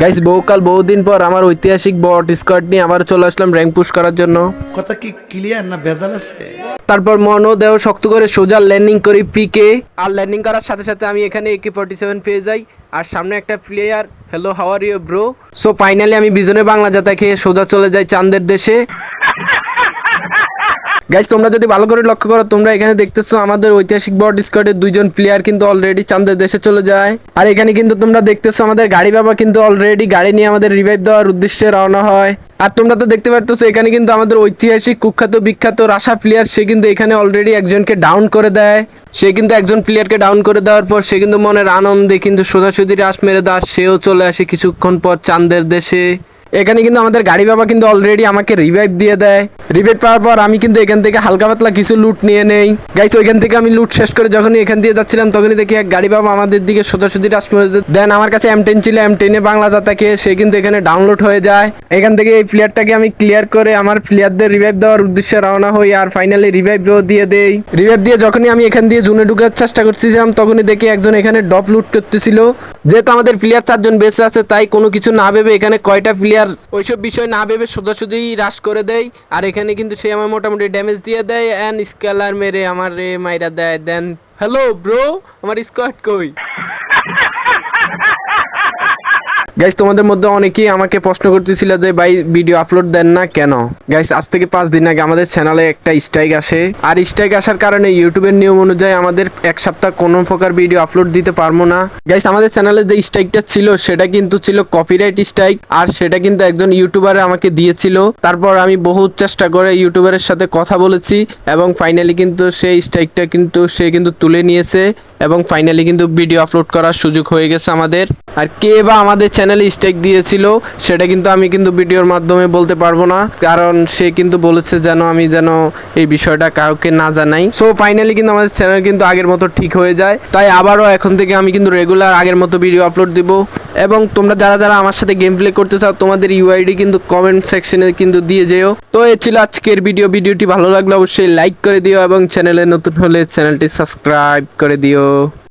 Guys বহুকাল বহুদিন পর আমার ঐতিহাসিক বট স্কোয়াড নিয়ে আবার চলে আসলাম র্যাঙ্ক পুশ করার জন্য। কথা কি ক্লিয়ার না ভেজাল আছে? তারপর মন দেহ শক্ত করে সোজা ল্যান্ডিং করি পিকে আর ল্যান্ডিং করার সাথে সাথে আমি এখানে একে ফর্টি সেভেন পেয়ে যাই। আর সামনে একটা player hello how are you bro so finally আমি বিজনে বাংলা জাতা খেয়ে সোজা চলে যাই চাঁদের দেশে। গাইস তোমরা যদি ভালো করে লক্ষ্য করো, তোমরা এখানে দেখতেছো আমাদের ঐতিহাসিক বট স্কোয়াডের দুইজন প্লেয়ার কিন্তু অলরেডি চাঁদের দেশে চলে যায়। আর এখানে কিন্তু তোমরা দেখতেছো আমাদের গাড়ি বাবা কিন্তু অলরেডি গাড়ি নিয়ে আমাদের রিভাইভ দেওয়ার উদ্দেশ্যে রওনা হয়। আর তোমরা তো দেখতে পারতেছো, এখানে কিন্তু আমাদের ঐতিহাসিক, কুখ্যাত, বিখ্যাত রাশা প্লেয়ার সে কিন্তু এখানে অলরেডি একজনকে ডাউন করে দেয়। সে কিন্তু একজন প্লেয়ারকে ডাউন করে দেওয়ার পর সে কিন্তু মনের আনন্দে কিন্তু সোজাসুজি রাস মেরে দেওয়ার সেও চলে আসে কিছুক্ষণ পর চাঁদের দেশে। এখানে কিন্তু আমাদের গাড়ি বাবা কিন্তু অলরেডি আমাকে রিভাইভ দিয়ে দেয়। রিভাইভ পাওয়ার পর আমি কিন্তু এখান থেকে হালকা পাতলা কিছু লুট নিয়ে নেই। গাইস ওইখান থেকে আমি লুট শেষ করে যখনই এখান দিয়ে যাচ্ছিলাম, তখনই দেখি এক গাড়ি বাবা আমাদের দিকে সোজাসুজি রাস দেন আমার কাছে এম টেন ছিল এম টেনে বাংলা জাতাকে সে কিন্তু এখানে ডাউনলোড হয়ে যায়। এখান থেকে এই প্লেয়ারটাকে আমি ক্লিয়ার করে আমার প্লেয়ারদের রিভাইভ দেওয়ার উদ্দেশ্যে রওনা হই আর ফাইনালি রিভাইভও দিয়ে দেই। রিভাইভ দিয়ে যখনই আমি এখান দিয়ে জুনে ঢুকার চেষ্টা করছিলাম তখনই দেখি একজন এখানে ডপ লুট করতেছিল। যেহেতু আমাদের প্লেয়ার চারজন বেঁচে আছে, তাই কোনো কিছু না ভেবে এখানে কয়টা প্লেয়ার ওইসব বিষয় না ভেবে সোজাসুজি রাশ করে দেয় আর এখানে কিন্তু সে আমার মোটামুটি ড্যামেজ দিয়ে দেয় অ্যান্ড স্কেলার মেরে আমার রে মাইরা দেয়। দেন হ্যালো ব্রো আমার স্কোয়াড কই? গাইস তোমাদের মধ্যে অনেকেই আমাকে প্রশ্ন করতেছিল যে, ভাই ভিডিও আপলোড দেন না কেন? গাইস আজ থেকে পাঁচ দিন আগে আমাদের চ্যানেলে একটা স্ট্রাইক আসে। আর স্ট্রাইক আসার কারণে ইউটিউবের নিয়ম অনুযায়ী আমাদের এক সপ্তাহ কোনো প্রকার ভিডিও আপলোড দিতে পারব না। গাইস আমাদের চ্যানেলে যে স্ট্রাইকটা ছিল, সেটা কিন্তু ছিল কপিরাইট স্ট্রাইক আর সেটা কিন্তু একজন ইউটিউবার আমাকে দিয়েছিল। তারপর আমি বহুত চেষ্টা করে ইউটিউবারের সাথে কথা বলেছি, এবং ফাইনালি কিন্তু সেই স্ট্রাইকটা কিন্তু সে কিন্তু তুলে নিয়েছে, এবং ফাইনালি কিন্তু ভিডিও আপলোড করার সুযোগ হয়ে গেছে আমাদের। আর কে বা আমাদের চ্যানেলে স্টেক দিয়েছিল, সেটা কিন্তু আমি কিন্তু ভিডিওর মাধ্যমে বলতে পারব না। কারণ সে কিন্তু বলেছে যেন আমি যেন এই বিষয়টা কাউকে না জানাই। সো ফাইনালি কিন্তু আমাদের চ্যানেল কিন্তু আগের মতো ঠিক হয়ে যায়। তাই আবারও এখন থেকে আমি কিন্তু রেগুলার আগের মতো ভিডিও আপলোড দিব। এবং তোমরা যারা যারা আমার সাথে গেম প্লে করতে চাও, তোমাদের ইউআইডি কিন্তু কমেন্ট সেকশনে কিন্তু দিয়ে যেও। তো এ ছিল আজকের ভিডিও ভিডিওটি ভালো লাগলে অবশ্যই লাইক করে দিও এবং চ্যানেলে নতুন হলে চ্যানেলটি সাবস্ক্রাইব করে দিও।